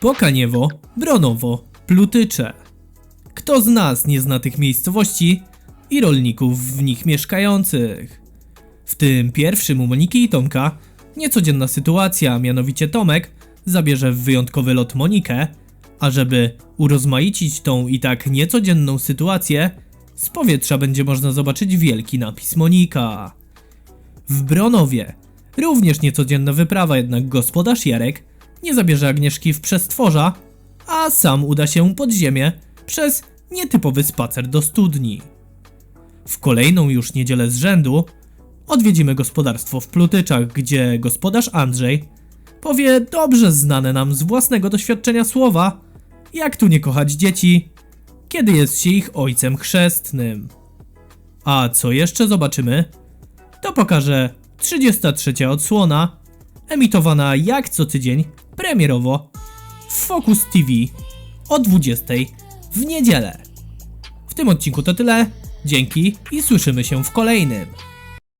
Pokaniewo, Bronowo, Plutycze. Kto z nas nie zna tych miejscowości i rolników w nich mieszkających? W tym pierwszym u Moniki i Tomka niecodzienna sytuacja, mianowicie Tomek zabierze w wyjątkowy lot Monikę, a żeby urozmaicić tą i tak niecodzienną sytuację, z powietrza będzie można zobaczyć wielki napis Monika. W Bronowie również niecodzienna wyprawa, jednak gospodarz Jarek nie zabierze Agnieszki w przestworza, a sam uda się pod ziemię przez nietypowy spacer do studni. W kolejną już niedzielę z rzędu odwiedzimy gospodarstwo w Plutyczach, gdzie gospodarz Andrzej powie dobrze znane nam z własnego doświadczenia słowa, jak tu nie kochać dzieci, kiedy jest się ich ojcem chrzestnym. A co jeszcze zobaczymy? To pokażę 33 odsłona, emitowana jak co tydzień, premierowo w Focus TV o 20 w niedzielę. W tym odcinku to tyle. Dzięki i słyszymy się w kolejnym.